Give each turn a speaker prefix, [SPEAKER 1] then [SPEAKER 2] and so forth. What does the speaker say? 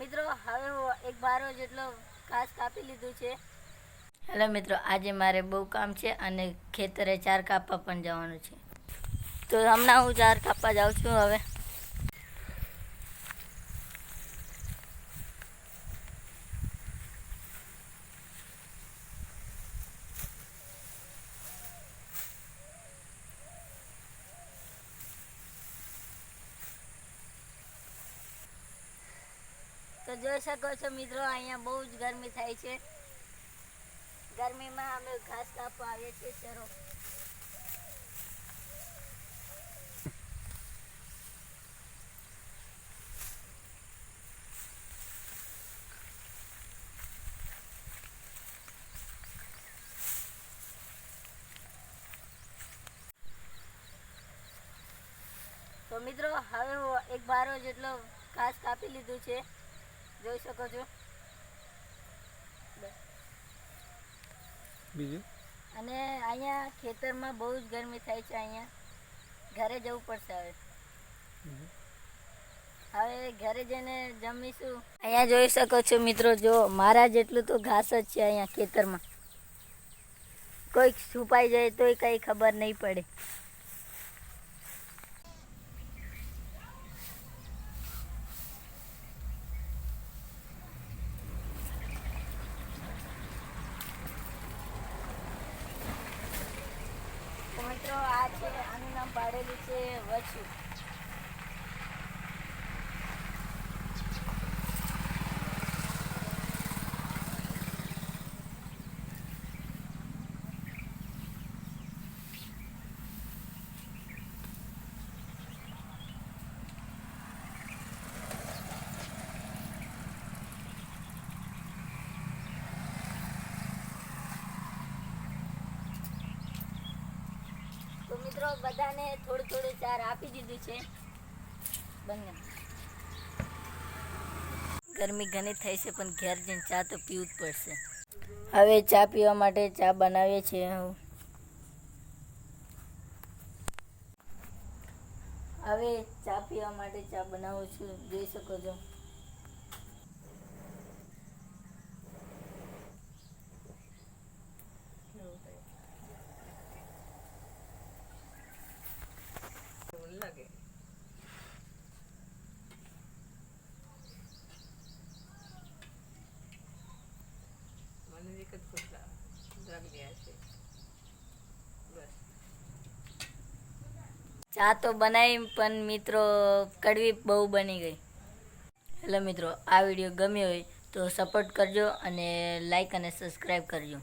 [SPEAKER 1] મિત્રો, હવે એક બારો જેટલો ઘાસ કાપી લીધું છે. હેલો મિત્રો, આજે મારે બહુ કામ છે અને ખેતરે ચાર કાપવા પણ જવાનું છે. તો હમણાં હું ચાર કાપવા જાઉં છું હવે. તો જોઈ શકો છો મિત્રો, અહીંયા બહુ જ ગરમી થાય છે. ગરમીમાં અમે ઘાસ કાપવા આવીએ છીએ ચરો તો મિત્રો, હવે એક બારો જેટલો ઘાસ કાપી લીધું છે. જોઈ શકો છો.
[SPEAKER 2] બીજું?
[SPEAKER 1] અને અહીંયા ખેતરમાં બહુ જ ગરમી થાય છે અહીંયા. ઘરે જવું પડશે હવે. હવે ઘરે જઈને જમીશું. અહીંયા જોઈ શકો છો મિત્રો જો મારા જેટલું તો ઘાસ જ છે અહીંયા ખેતરમાં. કોઈક છુપાઈ જાય તોય કંઈ ખબર નહીં પડે તો મિત્રો આ છે આનું નામ પાડેલું છે વચ્છુ મિત્રો, બધાને થોડું થોડું ચાર આપી દીધું છે. બંને. ગરમી ઘણી થઈ છે, પણ ઘેર જઈને ચા તો પીવું જ પડશે. હવે ચા પીવા માટે ચા બનાવીએ છીએ હવે ચા પીવા માટે ચા બનાવું છું, જોઈ શકો છો
[SPEAKER 2] લાગે મને એક જ ખુશલા જાગી છે.
[SPEAKER 1] ચા તો બનાવી પણ મિત્રો કડવી બહુ બની ગઈ. હેલો મિત્રો, આ વીડિયો ગમ્યો હોય તો સપોર્ટ કરજો અને લાઈક અને સબસ્ક્રાઈબ કરજો.